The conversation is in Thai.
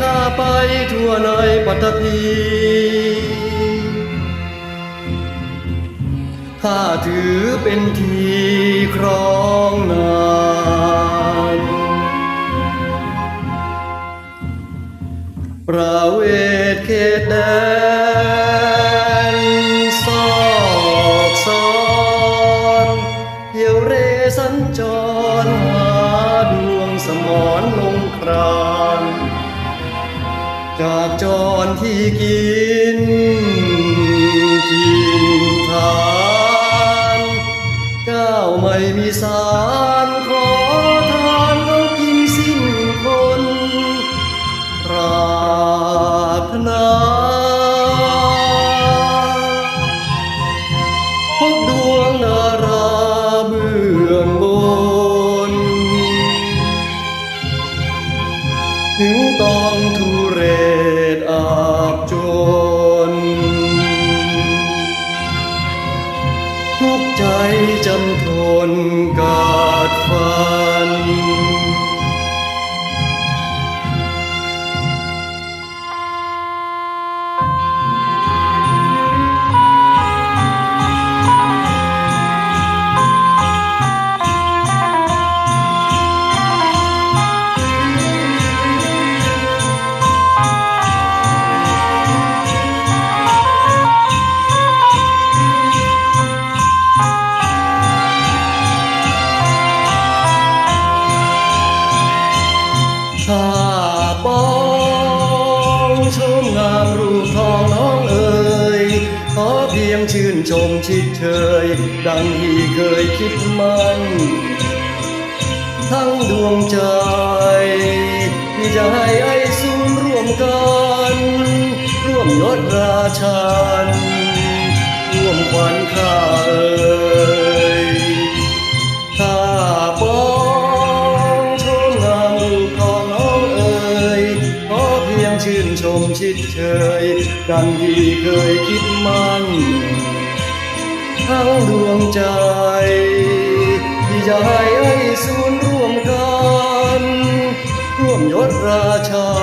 ข้าไปทั่วในปัตภีข้าถือเป็นที่ครองนานประเวทเขตแดนซอกซอนเที่ยวเรสัญจรหาดวงสมรลงครา นจากจรที่กินกินทานเจ้าไม่มีสารขอทานเขากินสิ้นคนปรารถนาพบดวงนาราเบื้องบนถึง จำทนกาดฟัน ถ้าปองชมงามรูปทองน้องเอ๋ยขอเพียงชื่นชมชิดเชย ดังที่เคยคิดมัน ทั้งดวงใจ ที่จะให้ไอ้สูนร่วมกัน ร่วมยศราชัน ชื่นชมชิดเชยดังที่เคยคิดมันทั้งดวงใจที่จะให้ไอ้สูนร่วมกันร่วมยศราชา